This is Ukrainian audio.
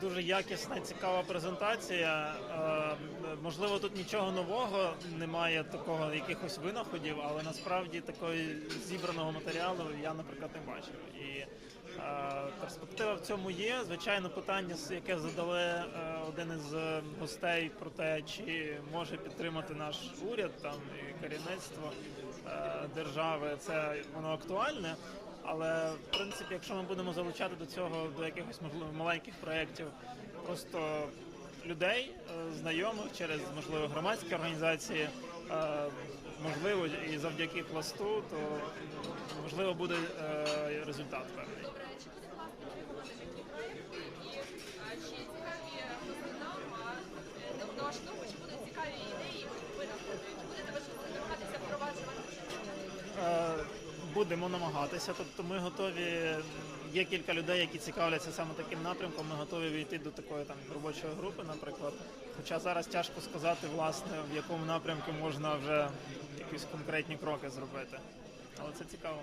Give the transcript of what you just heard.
дуже якісна цікава презентація. Е, Можливо, тут нічого нового немає, такого якихось винаходів, але насправді такої зібраного матеріалу я, наприклад, не бачив. І е, перспектива в цьому є. Звичайно, питання, яке задали е, один із гостей про те, чи може підтримати наш уряд там і керівництво держави, це воно актуальне. Але в принципі, якщо ми будемо залучати до цього до якихось можливо маленьких проєктів, просто людей, е, знайомих через можливо громадські організації, е, можливо, і завдяки пласту, то можливо буде е, результат певний. Будемо намагатися, тобто ми готові. Є кілька людей, які цікавляться саме таким напрямком. Ми готові війти до такої там робочої групи, наприклад. Хоча зараз тяжко сказати, власне, в якому напрямку можна вже якісь конкретні кроки зробити. Але це цікаво.